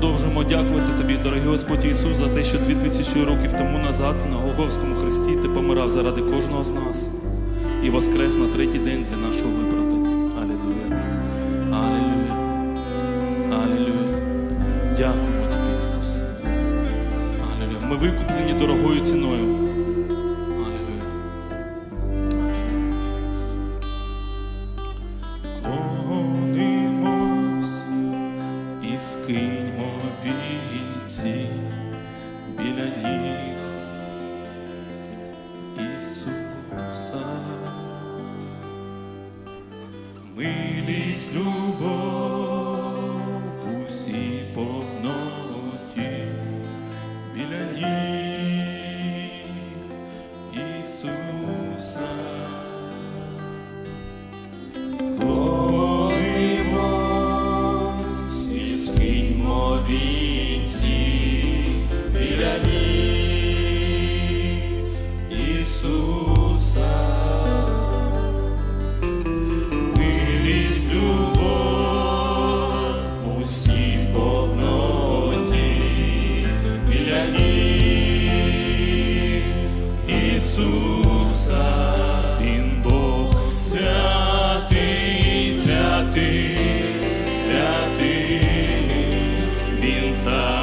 продовжуємо дякувати тобі, дорогий Господь Ісус, за те, що 2000 років тому назад на Голговському хресті ти помирав заради кожного з нас і воскрес на третій день для нашого виправдання. Алілуя. Алілуя. Алілуя. Дякуємо тобі, Ісус. Алілуя. Ми викуплені дорогою ціною. Скиньмо вінці біля ніг Ісуса. Милість, любов, It's